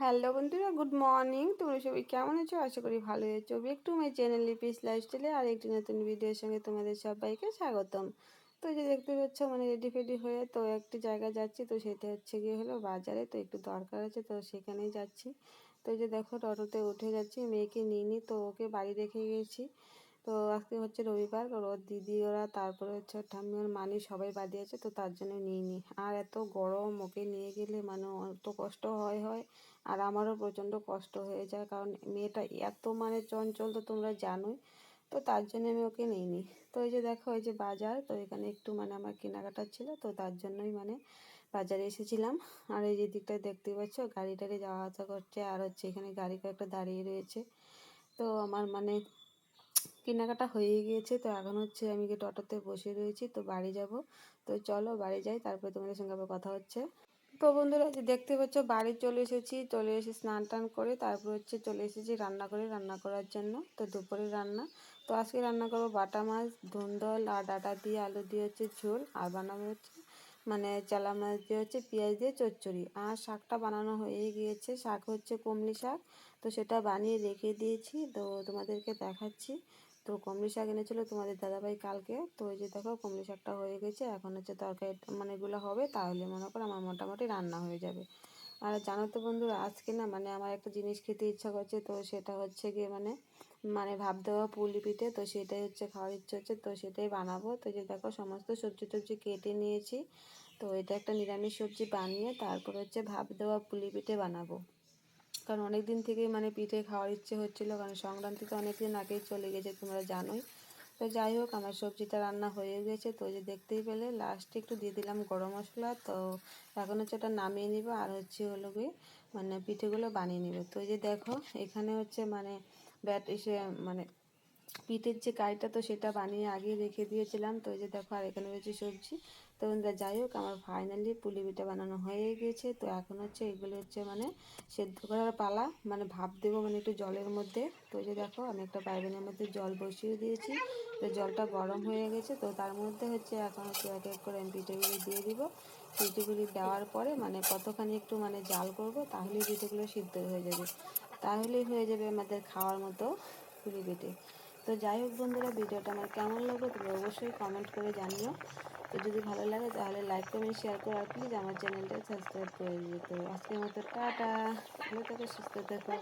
Hello বন্ধুরা, good morning. তোমরা সবাই কেমন আছো? আশা করি ভালো আছো। একটু মাই চ্যানেল লিপিস লাইফস্টাইলে আর একটি নতুন ভিডিওর সঙ্গে তোমাদের সবাইকে স্বাগতম। তো যে দেখতে পাচ্ছ মানে রেডি ফেডি হয়ে তো একটি জায়গায় যাচ্ছি। তো সেটা হচ্ছে গিয়ে হলো বাজারে। তো একটু দরকার আছে, তো সেখানেই যাচ্ছি। তো যে দেখো, টোটোতে উঠে যাচ্ছি। মেয়েকে নিয়ে নিই তো ওকে বাড়ি রেখে গেছি। তো আজকে হচ্ছে রবিবার, ওর দিদি, ওরা তারপরে হচ্ছে ঠাম্মি, ওর মানি সবাই বাড়ি আছে, তো তার জন্য নিয়ে নিই আর এত গরম ওকে নিয়ে গেলে মানে অত কষ্ট হয় হয়। আর আমারও প্রচণ্ড কষ্ট হয়ে যায়, কারণ মেয়েটা এত মানে চঞ্চল তো তোমরা জানোই। তো তার জন্য আমি ওকে নিই নি। তো এই যে দেখো, এই যে বাজার, তো এখানে একটু মানে আমার কেনাকাটা ছিল, তো তার জন্যই মানে বাজারে এসেছিলাম। আর এই যে দিকটা দেখতে পাচ্ছ, গাড়ি টাড়ি যাওয়া আসা করছে, আর হচ্ছে এখানে গাড়ি কয়েকটা দাঁড়িয়ে রয়েছে। তো আমার মানে কেনাকাটা হয়ে গিয়েছে। তো এখন হচ্ছে আমি গিয়ে টোটোতে বসে রয়েছি। তো বাড়ি যাব। তো চলো বাড়ি যাই, তারপরে তোমাদের সঙ্গে আবার কথা হচ্ছে। তো বন্ধুরা যে দেখতে পাচ্ছ, বাড়ি চলে এসেছি। চলে এসে স্নান টান করে তারপর হচ্ছে চলে এসেছি রান্না করে রান্না করার জন্য। তো দুপুরে রান্না। তো আজকে রান্না করব বাটা মাছ, ধুন্দল আর ডাটা দিয়ে, আলু দিয়ে হচ্ছে ঝোল। আর বানাবো হচ্ছে মানে চালা মাছ দিয়ে হচ্ছে পেঁয়াজ দিয়ে চচ্চড়ি। আর শাকটা বানানো হয়ে গিয়েছে। শাক হচ্ছে কমলি শাক। তো সেটা বানিয়ে রেখে দিয়েছি। তো তোমাদেরকে দেখাচ্ছি। তো কমলি শাক এনেছিলো তোমাদের দাদাভাই কালকে। তো ওই যে দেখো, কমলি শাকটা হয়ে গেছে। এখন হচ্ছে তরকারি মানে এগুলো হবে। তাহলে মনে করো আমার মোটামুটি রান্না হয়ে যাবে। আর জানো তো বন্ধুরা, আজকে না মানে আমার একটা জিনিস খেতে ইচ্ছা করছে, তো সেটা হচ্ছে গিয়ে মানে মানে ভাব দেওয়া পুলি পিঠে। তো সেটাই হচ্ছে খাওয়ার ইচ্ছে হচ্ছে, তো সেটাই বানাবো। তো যে দেখো, সমস্ত সবজি টবজি কেটে নিয়েছি। তো এটা একটা নিরামিষ সবজি বানিয়ে তারপর হচ্ছে ভাব দেওয়া পুলি পিঠে বানাবো। কারণ অনেক দিন থেকেই মানে পিঠে খাওয়ার ইচ্ছে হচ্ছিল, কারণ সংক্রান্তি তো অনেক দিন আগেই চলে গেছে, তোমরা জানোই। তো যাই হোক, আমার সবজিটা রান্না হয়ে গেছে। তো যে দেখতেই পেলে লাস্টে একটু দিয়ে দিলাম গরম মশলা। তো এখন হচ্ছে ওটা নামিয়ে নিব, আর হচ্ছে হলো গিয়ে মানে পিঠেগুলো বানিয়ে নেবে। তো যে দেখো, এখানে হচ্ছে মানে ব্যাট এসে মানে পিঠের যে কাইটা তো সেটা বানিয়ে আগে রেখে দিয়েছিলাম। তো যে দেখো, আর এখানে রয়েছে সবজি। তো বন্ধুরা, যাই হোক, আমার ফাইনালি পুলি পিঠা বানানো হয়ে গিয়েছে তো এখন হচ্ছে এগুলো হচ্ছে মানে সেদ্ধ করার পালা মানে ভাপ দেবো মানে একটু জলের মধ্যে। তো যে দেখো, আমি একটা বাইবেনের মধ্যে জল বসিয়ে দিয়েছি। তো জলটা গরম হয়ে গেছে। তো তার মধ্যে হচ্ছে এখন হচ্ছে এক এক করে আমি পিঠেগুলি দিয়ে দিব। পিঠেগুলি দেওয়ার পরে মানে কতখানি একটু মানে জাল করব, তাহলেই পিঠেগুলো সিদ্ধ হয়ে যাবে। তাহলেই হয়ে যাবে আমাদের খাওয়ার মতো পুলি পিঠে। তো যাই হোক বন্ধুরা, ভিডিওটা আমার কেমন লাগল তুমি অবশ্যই কমেন্ট করে জানিও। তো যদি ভালো লাগে তাহলে লাইক কমেন্ট শেয়ার করো আর প্লিজ আমার চ্যানেলটা সাবস্ক্রাইব করে দিও। তো আজকের মতো টাটা, ভালো থেকো, সুস্থ থেকো।